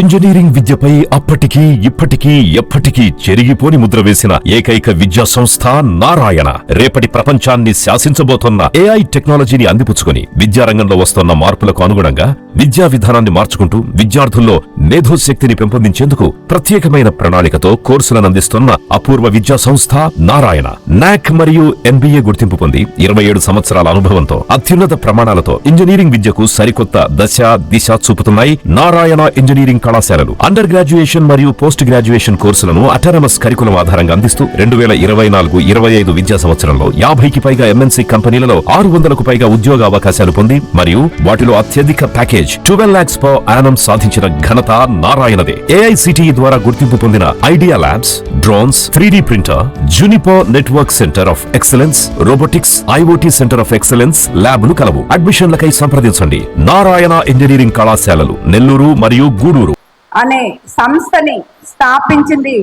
Engineering విద్యపై అప్పటికీ ఇప్పటికీ ఎప్పటికీ చెరిగిపోని ముద్ర వేసిన ఏకైక విద్యా సంస్థ నారాయణ. రేపటి ప్రపంచాన్ని శాసించబోతున్న ఏఐ టెక్నాలజీని అందిపుచ్చుకుని విద్యారంగంలో వస్తున్న మార్పులకు అనుగుణంగా విద్యా విధానాన్ని మార్చుకుంటూ విద్యార్థుల్లో మేధోశక్తిని పెంపొందించేందుకు ప్రత్యేకమైన ప్రణాళికతో కోర్సులను అందిస్తున్న అపూర్వ విద్యా సంస్థ నారాయణ. నాక్ మరియు ఎన్బిఏ గుర్తింపు పొంది ఇరవై ఏడు సంవత్సరాల అనుభవంతో అత్యున్నత ప్రమాణాలతో ఇంజనీరింగ్ విద్యకు సరికొత్త దశ దిశ చూపుతున్నాయి నారాయణ ఇంజనీరింగ్ కళాశాలలు. అండర్ గ్రాడ్యుయేషన్ మరియు పోస్ట్ గ్రాడ్యుయేషన్ కోర్సులను అటానమస్ కరికులం ఆధారంగా అందిస్తూ రెండు వేల ఇరవై నాలుగు ఇరవై ఐదు విద్యా సంవత్సరంలో యాభైకి పైగా ఎంఎన్సీ కంపెనీలలో ఆరు వందలకు పైగా ఉద్యోగ అవకాశాలు పొంది మరియు వాటిలో అత్యధిక package twelve lakhs per annum సాధించిన ఘనత నారాయణదే. ఏఐసిటిఈ ద్వారా గుర్తింపు పొందిన idea labs drones three printer Juniper network centre of excellence robotics IoT centre of excellence ల్యాబ్లు కలవు. అడ్మిషన్లకై సంప్రదించండి. నారాయణ ఇంజనీరింగ్ కళాశాలలు నెల్లూరు మరియు గూడూరు. అనే సంస్థని స్థాపించింది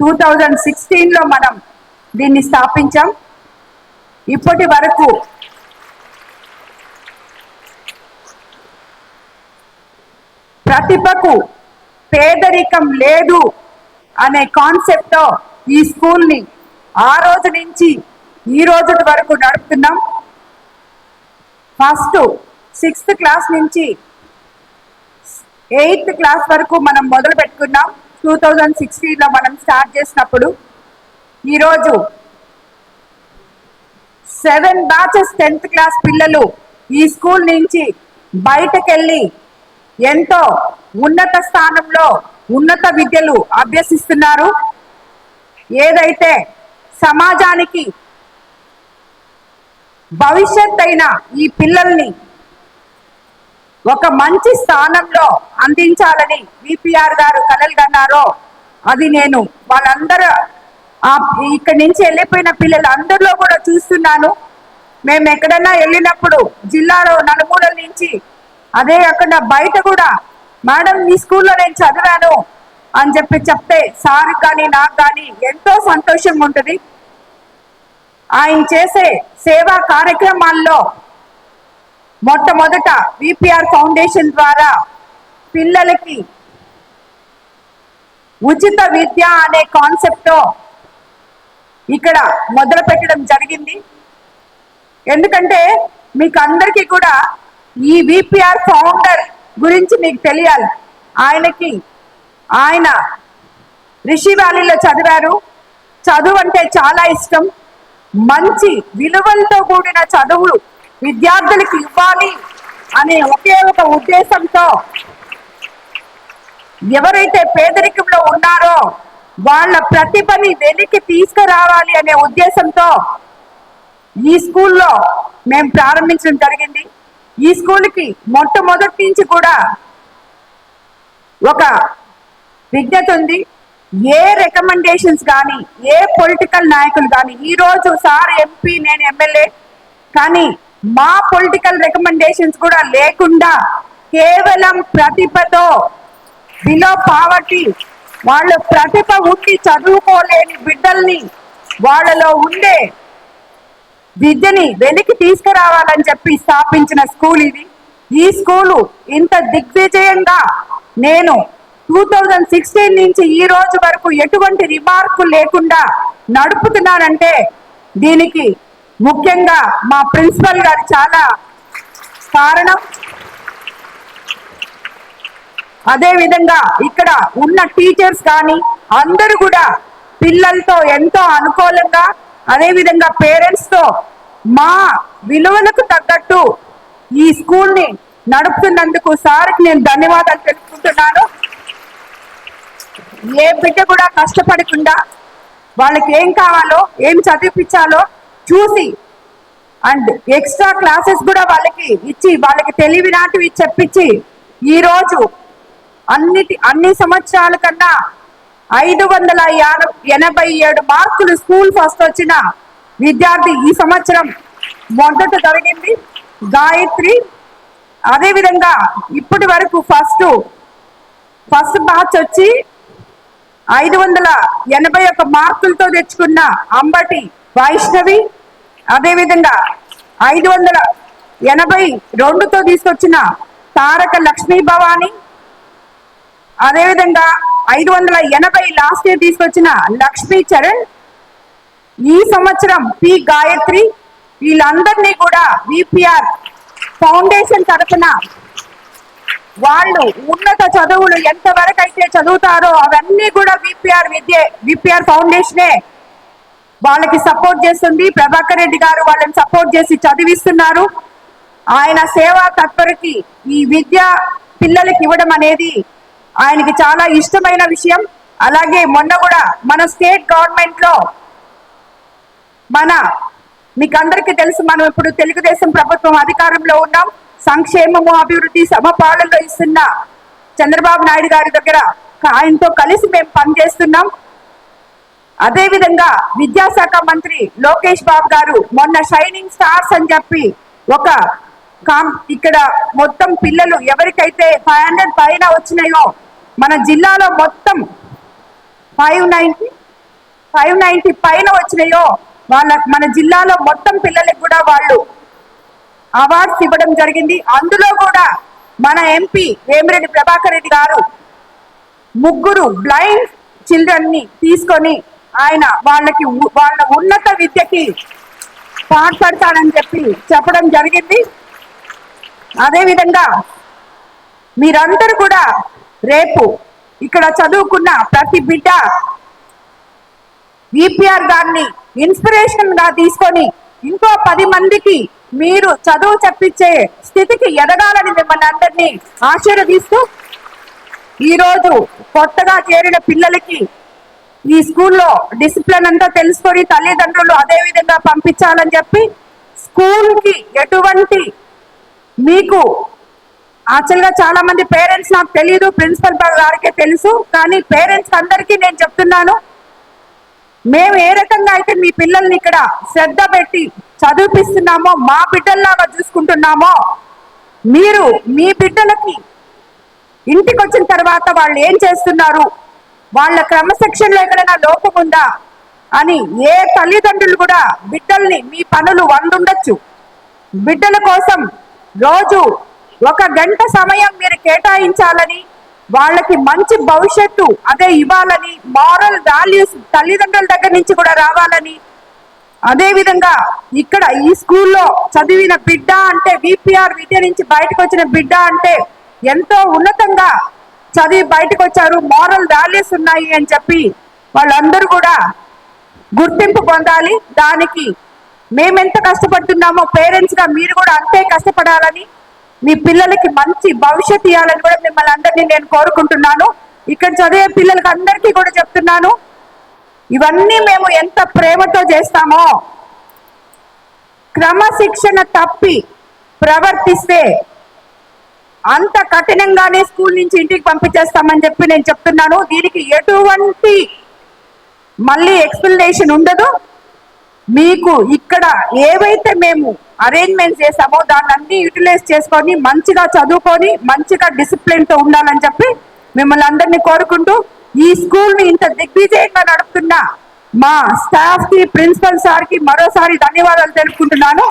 టూ థౌజండ్ సిక్స్టీన్లో మనం దీన్ని స్థాపించాం. ఇప్పటి వరకు ప్రతిభకు పేదరికం లేదు అనే కాన్సెప్ట్తో ఈ స్కూల్ని ఆ రోజు నుంచి ఈ రోజు వరకు నడుపుతున్నాం. ఫస్ట్ సిక్స్త్ క్లాస్ నుంచి ఎయిత్ క్లాస్ వరకు మనం మొదలు పెట్టుకున్నాం. టూ థౌజండ్ సిక్స్టీన్లో మనం స్టార్ట్ చేసినప్పుడు ఈరోజు సెవెన్ బ్యాచెస్ టెన్త్ క్లాస్ పిల్లలు ఈ స్కూల్ నుంచి బయటకెళ్ళి ఎంతో ఉన్నత స్థానంలో ఉన్నత విద్యలు అభ్యసిస్తున్నారు. ఏదైతే సమాజానికి భవిష్యత్ అయిన ఈ పిల్లల్ని ఒక మంచి స్థానంలో అందించాలని విపిఆర్ గారు కలలు కన్నారో అది నేను వాళ్ళందరూ ఇక్కడి నుంచి వెళ్ళిపోయిన పిల్లలు అందరిలో కూడా చూస్తున్నాను. మేము ఎక్కడన్నా వెళ్ళినప్పుడు జిల్లాలో నలుమూలల నుంచి అదే కాకుండా బయట కూడా మేడం మీ స్కూల్లో నేను చదివాను అని చెప్పి చెప్తే సార్ కానీ నాకు కానీ ఎంతో సంతోషంగా ఉంటుంది. ఆయన చేసే సేవా కార్యక్రమాల్లో మొట్టమొదట విపిఆర్ ఫౌండేషన్ ద్వారా పిల్లలకి ఉచిత విద్య అనే కాన్సెప్ట్తో ఇక్కడ మొదలు పెట్టడం జరిగింది. ఎందుకంటే మీకు అందరికీ కూడా ఈ విపిఆర్ ఫౌండర్ గురించి మీకు తెలియాలి. ఆయనకి ఆయన రిషి వ్యాలీలో చదివారు. చదువు అంటే చాలా ఇష్టం. మంచి విలువలతో కూడిన చదువులు విద్యార్థులకు ఇవ్వాలి అనే ఒకే ఒక ఉద్దేశంతో ఎవరైతే పేదరికంలో ఉన్నారో వాళ్ళ ప్రతిభని వెనక్కి తీసుకురావాలి అనే ఉద్దేశంతో ఈ స్కూల్లో మేము ప్రారంభించడం జరిగింది. ఈ స్కూల్కి మొట్టమొదటి నుంచి కూడా ఒక విజ్ఞత ఉంది. ఏ రికమెండేషన్స్ కానీ ఏ పొలిటికల్ నాయకులు కానీ ఈరోజు సార్ ఎంపీ నేను ఎమ్మెల్యే కానీ మా పొలిటికల్ రికమెండేషన్స్ కూడా లేకుండా కేవలం ప్రతిభతో బిలో పావర్టీ వాళ్ళు ప్రతిభ ఉండి చదువుకోలేని బిడ్డల్ని వాళ్ళలో ఉండే విద్యని వెలికి తీసుకురావాలని చెప్పి స్థాపించిన స్కూల్ ఇది. ఈ స్కూలు ఇంత దిగ్విజయంగా నేను టూ థౌజండ్ సిక్స్టీన్ నుంచి ఈ రోజు వరకు ఎటువంటి రిమార్కు లేకుండా నడుపుతున్నానంటే దీనికి ముఖ్యంగా మా ప్రిన్సిపల్ గారు చాలా కారణం. అదేవిధంగా ఇక్కడ ఉన్న టీచర్స్ కానీ అందరూ కూడా పిల్లలతో ఎంతో అనుకూలంగా అదే విధంగా మా విలువలకు తగ్గట్టు ఈ స్కూల్ని నడుపుతున్నందుకు సార్కి నేను ధన్యవాదాలు తెలుపుకుంటున్నాను. ఏ బిడ్డ కూడా కష్టపడకుండా వాళ్ళకి ఏం కావాలో ఏం చదివిపించాలో చూసి అండ్ ఎక్స్ట్రా క్లాసెస్ కూడా వాళ్ళకి ఇచ్చి వాళ్ళకి తెలివి లాంటివి చెప్పించి ఈరోజు అన్నిటి అన్ని సంవత్సరాల కన్నా ఐదు వందల ఎనభై ఏడు మార్కులు స్కూల్ ఫస్ట్ వచ్చిన విద్యార్థి ఈ సంవత్సరం మొదట జరిగింది. గాయత్రి అదేవిధంగా ఇప్పటి వరకు ఫస్ట్ ఫస్ట్ బ్యాచ్ వచ్చి ఐదు వందల ఎనభై ఒక్క మార్కులతో తెచ్చుకున్న అంబటి వైష్ణవి అదేవిధంగా ఐదు వందల ఎనభై రెండుతో తీసుకొచ్చిన తారక లక్ష్మీ భవాని అదేవిధంగా ఐదు వందల ఎనభై లాస్ట్ ఇయర్ తీసుకొచ్చిన లక్ష్మీ చరణ్ ఈ సంవత్సరం పి గాయత్రి వీళ్ళందరినీ కూడా విపిఆర్ ఫౌండేషన్ తరఫున వాళ్ళు ఉన్నత చదువులు ఎంత వరకు అయితే చదువుతారో అవన్నీ కూడా విపిఆర్ విద్య విపిఆర్ ఫౌండేషనే వాళ్ళకి సపోర్ట్ చేస్తుంది. ప్రభాకర్ రెడ్డి గారు వాళ్ళని సపోర్ట్ చేసి చదివిస్తున్నారు. ఆయన సేవా తత్పరకి ఈ విద్య పిల్లలకి ఇవ్వడం అనేది ఆయనకి చాలా ఇష్టమైన విషయం. అలాగే మొన్న కూడా మన స్టేట్ గవర్నమెంట్లో మన మీకు అందరికీ తెలుసు మనం ఇప్పుడు తెలుగుదేశం ప్రభుత్వం అధికారంలో ఉన్నాం. సంక్షేమము అభివృద్ధి సమపాలనలో ఇస్తున్న చంద్రబాబు నాయుడు గారి దగ్గర ఆయనతో కలిసి మేము పనిచేస్తున్నాం. అదేవిధంగా విద్యాశాఖ మంత్రి లోకేష్ బాబు గారు మొన్న షైనింగ్ స్టార్స్ అని చెప్పి ఒక కాం ఇక్కడ మొత్తం పిల్లలు ఎవరికైతే ఫైవ్ హండ్రెడ్ పైన వచ్చినాయో మన జిల్లాలో మొత్తం ఫైవ్ నైంటీ ఫైవ్ నైంటీ పైన వచ్చినాయో వాళ్ళ మన జిల్లాలో మొత్తం పిల్లలకు కూడా వాళ్ళు అవార్డ్స్ ఇవ్వడం జరిగింది. అందులో కూడా మన ఎంపీ వేమిరెడ్డి ప్రభాకర్ రెడ్డి గారు ముగ్గురు బ్లైండ్ చిల్డ్రన్ని తీసుకొని ఆయన వాళ్ళకి వాళ్ళ ఉన్నత విద్యకి పాటుపడతానని చెప్పి చెప్పడం జరిగింది. అదేవిధంగా మీరందరూ కూడా రేపు ఇక్కడ చదువుకున్న ప్రతి బిడ్డ ఈపీఆర్ గారిని ఇన్స్పిరేషన్గా తీసుకొని ఇంకో పది మందికి మీరు చదువు చెప్పించే స్థితికి ఎదగాలని మిమ్మల్ని అందరినీ ఆశీర్వదిస్తూ ఈరోజు కొత్తగా చేరిన పిల్లలకి ఈ స్కూల్లో డిసిప్లిన్ అంతా తెలుసుకొని తల్లిదండ్రులు అదే విధంగా పంపించాలని చెప్పి స్కూల్కి ఎటువంటి మీకు యాక్చువల్గా చాలా మంది పేరెంట్స్ నాకు తెలియదు ప్రిన్సిపల్ గారికే తెలుసు కానీ పేరెంట్స్ అందరికీ నేను చెప్తున్నాను మేము ఏ రకంగా అయితే మీ పిల్లల్ని ఇక్కడ శ్రద్ధ పెట్టి చదివిపిస్తున్నామో మా బిడ్డల్లాగా చూసుకుంటున్నామో మీరు మీ బిడ్డలకి ఇంటికి వచ్చిన తర్వాత వాళ్ళు ఏం చేస్తున్నారు? వాళ్ళ క్రమశిక్షణలో ఎక్కడైనా లోపం ఉందా? అని ఏ తల్లిదండ్రులు కూడా బిడ్డల్ని మీ పనులు వండుండొచ్చు. బిడ్డల కోసం రోజు ఒక గంట సమయం మీరు కేటాయించాలని వాళ్ళకి మంచి భవిష్యత్తు అదే ఇవ్వాలని మారల్ వాల్యూస్ తల్లిదండ్రుల దగ్గర నుంచి కూడా రావాలని. అదేవిధంగా ఇక్కడ ఈ స్కూల్లో చదివిన బిడ్డ అంటే విపిఆర్ విద్య నుంచి బయటకు వచ్చిన బిడ్డ అంటే ఎంతో ఉన్నతంగా చదివి బయటకు వచ్చారు మారల్ వాల్యూస్ ఉన్నాయి అని చెప్పి వాళ్ళందరూ కూడా గుర్తింపు పొందాలి. దానికి మేమెంత కష్టపడుతున్నామో పేరెంట్స్గా మీరు కూడా అంతే కష్టపడాలని మీ పిల్లలకి మంచి భవిష్యత్తు ఇవ్వాలని కూడా మిమ్మల్ని అందరినీ నేను కోరుకుంటున్నాను. ఇక్కడ చదివే పిల్లలకి అందరికీ కూడా చెప్తున్నాను. ఇవన్నీ మేము ఎంత ప్రేమతో చేస్తామో. క్రమశిక్షణ తప్పి ప్రవర్తిస్తే అంత కఠినంగానే స్కూల్ నుంచి ఇంటికి పంపించేస్తామని చెప్పి నేను చెప్తున్నాను. దీనికి ఎటువంటి మళ్ళీ ఎక్స్ప్లెనేషన్ ఉండదు. మీకు ఇక్కడ ఏవైతే మేము అరేంజ్మెంట్స్ చేసామో దాన్ని అన్ని యూటిలైజ్ చేసుకొని మంచిగా చదువుకొని మంచిగా డిసిప్లిన్తో ఉండాలని చెప్పి మిమ్మల్ని అందరినీ కోరుకుంటూ ఈ స్కూల్ని ఇంత దిగ్విజయంగా నడుపుతున్న మా స్టాఫ్కి ప్రిన్సిపల్ సార్కి మరోసారి ధన్యవాదాలు తెలుపుకుంటున్నాను.